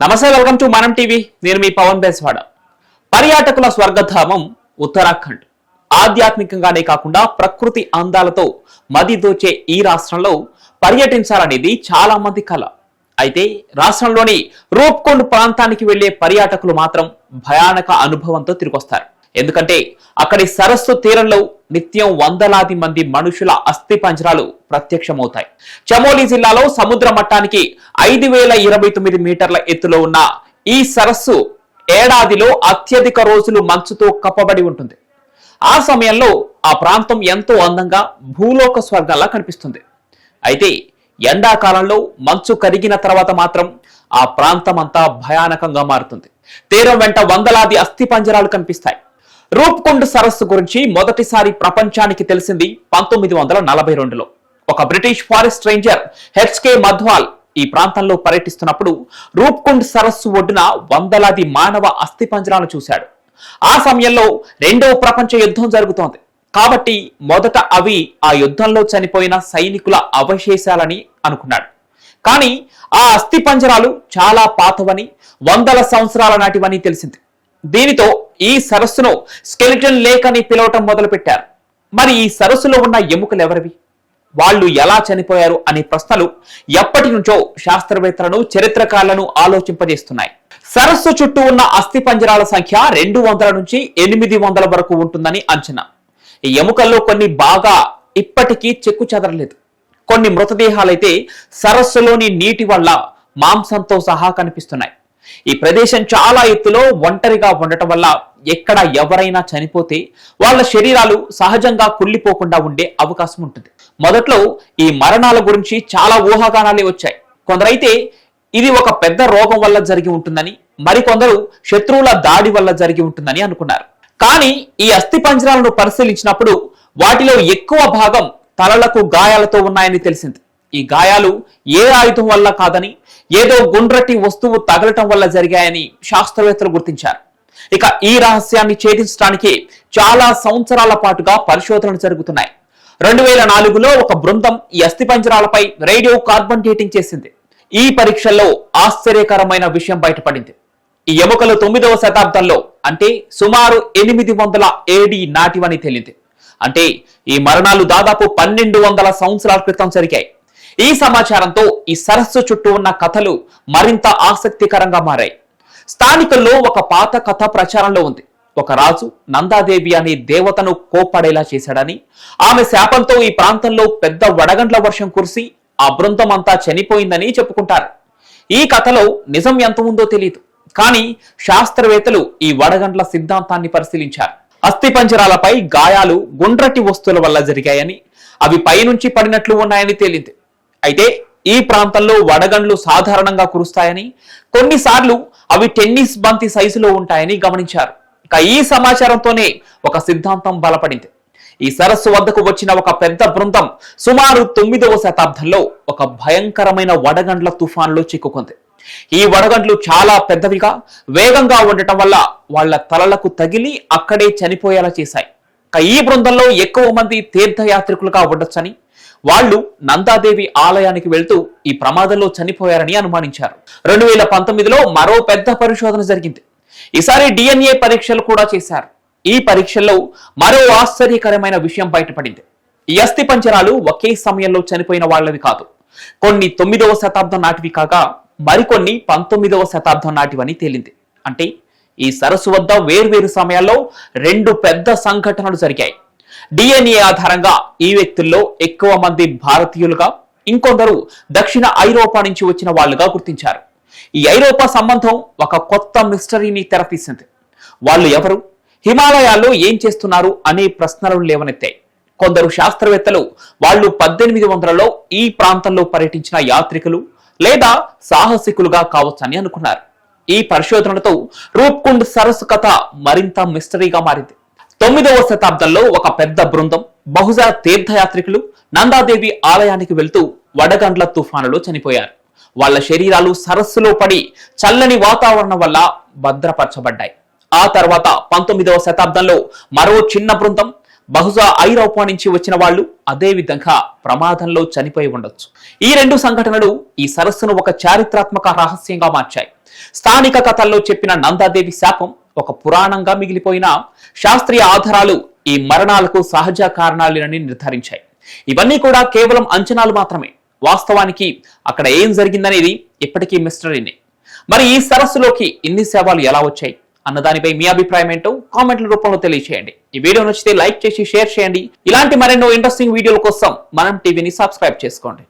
నమస్తే welcome to మనం TV. నేను మీ పవన్ బెస్వాడ. పర్యాటకుల స్వర్గధామం ఉత్తరాఖండ్. ఆధ్యాత్మికంగానే కాకుండా ప్రకృతి అందాలతో మది దోచే ఈ రాష్ట్రంలో పర్యటించాలనేది చాలా మంది కళ అయితే రాష్ట్రంలోని రూప్కొండ్ ప్రాంతానికి వెళ్ళే పర్యాటకులు మాత్రం భయానక అనుభవంతో తిరిగొస్తారు. ఎందుకంటే అక్కడి సరస్సు తీరంలో నిత్యం వందలాది మంది మనుషుల అస్థి పంజరాలు ప్రత్యక్షమవుతాయి. చమోలి జిల్లాలో సముద్ర మట్టానికి ఐదు వేల ఇరవై తొమ్మిది మీటర్ల ఎత్తులో ఉన్న ఈ సరస్సు ఏడాదిలో అత్యధిక రోజులు మంచుతో కప్పబడి ఉంటుంది. ఆ సమయంలో ఆ ప్రాంతం ఎంతో అందంగా భూలోక స్వర్గంలా కనిపిస్తుంది. అయితే ఎండాకాలంలో మంచు కరిగిన తర్వాత మాత్రం ఆ ప్రాంతం అంతా భయానకంగా మారుతుంది. తీరం వెంట వందలాది అస్థి పంజరాలు కనిపిస్తాయి. రూప్కుండ్ సరస్సు గురించి మొదటిసారి ప్రపంచానికి తెలిసింది పంతొమ్మిది వందల నలభై రెండులో. ఒక British forest ranger HK Madhwal ఈ ప్రాంతంలో పర్యటిస్తున్నప్పుడు రూప్కుండ్ సరస్సు ఒడ్డున వందలాది మానవ అస్థి పంజరాలను చూశాడు. ఆ సమయంలో రెండవ ప్రపంచ యుద్ధం జరుగుతోంది. కాబట్టి మొదట అవి ఆ యుద్ధంలో చనిపోయిన సైనికుల అవశేషాలని అనుకున్నాడు. కానీ ఆ అస్థి పంజరాలు చాలా పాతవని వందల సంవత్సరాల నాటివని తెలిసింది. దీనితో ఈ సరస్సును స్కెలిటన్ లేక్ అని పిలవటం మొదలుపెట్టారు. మరి ఈ సరస్సులో ఉన్న ఎముకలు ఎవరివి? వాళ్ళు ఎలా చనిపోయారు అనే ప్రశ్నలు ఎప్పటి నుంచో శాస్త్రవేత్తలను చరిత్రకారులను ఆలోచింపజేస్తున్నాయి. సరస్సు చుట్టూ ఉన్న అస్థి పంజరాల సంఖ్య రెండు వందల నుంచి ఎనిమిది వందల వరకు ఉంటుందని అంచనా. ఈ ఎముకల్లో కొన్ని బాగా ఇప్పటికీ చెక్కు చెదరలేదు. కొన్ని మృతదేహాలైతే సరస్సులోని నీటి వల్ల మాంసంతో సహా కనిపిస్తున్నాయి. ఈ ప్రదేశం చాలా ఎత్తులో ఒంటరిగా ఉండటం వల్ల ఎక్కడ ఎవరైనా చనిపోతే వాళ్ళ శరీరాలు సహజంగా కుళ్ళిపోకుండా ఉండే అవకాశం ఉంటుంది. మొదట్లో ఈ మరణాల గురించి చాలా ఊహాగానాలే వచ్చాయి. కొందరైతే ఇది ఒక పెద్ద రోగం వల్ల జరిగి ఉంటుందని మరికొందరు శత్రువుల దాడి వల్ల జరిగి ఉంటుందని అనుకున్నారు. కానీ ఈ అస్థి పంజరాలను పరిశీలించినప్పుడు వాటిలో ఎక్కువ భాగం తలలకు గాయాలతో ఉన్నాయని తెలిసింది. ఈ గాయాలు ఏ ఆయుధం వల్ల కాదని ఏదో గుండ్రటి వస్తువు తగలటం వల్ల జరిగాయని శాస్త్రవేత్తలు గుర్తించారు. ఇక ఈ రహస్యాన్ని ఛేదించడానికి చాలా సంవత్సరాల పాటుగా పరిశోధనలు జరుగుతున్నాయి. రెండు వేల నాలుగులో ఒక బృందం ఈ అస్థిపంజరాలపై రేడియో కార్బన్ డేటింగ్ చేసింది. ఈ పరీక్షల్లో ఆశ్చర్యకరమైన విషయం బయటపడింది. ఈ ఎముకలు తొమ్మిదవ శతాబ్దంలో అంటే సుమారు ఎనిమిది వందల ఏడి నాటివని తేలింది. అంటే ఈ మరణాలు దాదాపు పన్నెండు వందల సంవత్సరాల క్రితం జరిగాయి. ఈ సమాచారంతో ఈ సరస్సు చుట్టూ ఉన్న కథలు మరింత ఆసక్తికరంగా మారాయి. స్థానికుల్లో ఒక పాత కథ ప్రచారంలో ఉంది. ఒక రాజు నందాదేవి అనే దేవతను కోప్పడేలా చేశాడని ఆమె శాపంతో ఈ ప్రాంతంలో పెద్ద వడగండ్ల వర్షం కురిసి ఆ బృందం అంతా చనిపోయిందని చెప్పుకుంటారు. ఈ కథలో నిజం ఎంత ఉందో తెలియదు కానీ శాస్త్రవేత్తలు ఈ వడగండ్ల సిద్ధాంతాన్ని పరిశీలించారు. అస్థిపంజరాలపై గాయాలు గుండ్రటి వస్తువుల వల్ల జరిగాయని అవి పైనుంచి పడినట్లు ఉన్నాయని తేలింది. అయితే ఈ ప్రాంతంలో వడగండ్లు సాధారణంగా కురుస్తాయని కొన్నిసార్లు అవి టెన్నిస్ బంతి సైజులో ఉంటాయని గమనించారు. ఇక ఈ సమాచారంతోనే ఒక సిద్ధాంతం బలపడింది. ఈ సరస్సు వద్దకు వచ్చిన ఒక పెద్ద బృందం సుమారు తొమ్మిదవ శతాబ్దంలో ఒక భయంకరమైన వడగండ్ల తుఫాన్లో చిక్కుకుంది. ఈ వడగండ్లు చాలా పెద్దవిగా వేగంగా ఉండటం వల్ల వాళ్ళ తలలకు తగిలి అక్కడే చనిపోయేలా చేశాయి. ఈ బృందంలో ఎక్కువ మంది తీర్థయాత్రికులుగా ఉండొచ్చని వాళ్ళు నందాదేవి ఆలయానికి వెళ్తూ ఈ ప్రమాదంలో చనిపోయారని అనుమానించారు. రెండు వేల పంతొమ్మిదిలో మరో పెద్ద పరిశోధన జరిగింది. ఈసారి డిఎన్ఏ పరీక్షలు కూడా చేశారు. ఈ పరీక్షల్లో మరో ఆశ్చర్యకరమైన విషయం బయటపడింది. ఈ అస్థి పంజరాలు ఒకే సమయంలో చనిపోయిన వాళ్ళవి కాదు. కొన్ని తొమ్మిదవ శతాబ్దం నాటివి కాగా మరికొన్ని పంతొమ్మిదవ శతాబ్దం నాటివని తేలింది. అంటే ఈ సరస్సు వద్ద వేర్వేరు సమయాల్లో రెండు పెద్ద సంఘటనలు జరిగాయి. డిఎన్ఏ ఆధారంగా ఈ వ్యక్తుల్లో ఎక్కువ మంది భారతీయులుగా ఇంకొందరు దక్షిణ ఐరోపా నుంచి వచ్చిన వాళ్ళుగా గుర్తించారు. ఈ ఐరోపా సంబంధం ఒక కొత్త మిస్టరీని తెరపీసింది వాళ్ళు ఎవరు? హిమాలయాల్లో ఏం చేస్తున్నారు అనే ప్రశ్నలు లేవనెత్తాయి. కొందరు శాస్త్రవేత్తలు వాళ్ళు పద్దెనిమిది వందలలో ఈ ప్రాంతంలో పర్యటించిన యాత్రికులు లేదా సాహసికులుగా కావచ్చని అనుకున్నారు. ఈ పరిశోధనలతో రూప్కుండ్ సరస్సు కథ మరింత మిస్టరీగా మారింది. తొమ్మిదవ శతాబ్దంలో ఒక పెద్ద బృందం బహుశా తీర్థయాత్రికులు నందాదేవి ఆలయానికి వెళ్తూ వడగండ్ల తుఫానులో చనిపోయారు. వాళ్ళ శరీరాలు సరస్సులో పడి చల్లని వాతావరణం వల్ల భద్రపరచబడ్డాయి. ఆ తర్వాత పంతొమ్మిదవ శతాబ్దంలో మరో చిన్న బృందం బహుశా ఐరోపా నుంచి వచ్చిన వాళ్ళు అదే విధంగా ప్రమాదంలో చనిపోయి ఉండొచ్చు. ఈ రెండు సంఘటనలు ఈ సరస్సును ఒక చారిత్రాత్మక రహస్యంగా మార్చాయి. స్థానిక కథల్లో చెప్పిన నందాదేవి శాపం ఒక పురాణంగా మిగిలిపోయిన శాస్త్రీయ ఆధారాలు ఈ మరణాలకు సహజ కారణాలేనని నిర్ధారించాయి. ఇవన్నీ కూడా కేవలం అంచనాలు మాత్రమే. వాస్తవానికి అక్కడ ఏం జరిగిందనేది ఇప్పటికీ మిస్టరీనే. మరి ఈ సరస్సులోకి ఇన్ని సేవలు ఎలా వచ్చాయి? అన్న దానిపై మీ అభిప్రాయం ఏంటో కామెంట్ల రూపంలో తెలియచేయండి. ఈ వీడియో నచ్చితే లైక్ చేసి షేర్ చేయండి. ఇలాంటి మరెన్నో ఇంట్రెస్టింగ్ వీడియోల కోసం మనం టీవీని సబ్స్క్రైబ్ చేసుకోండి.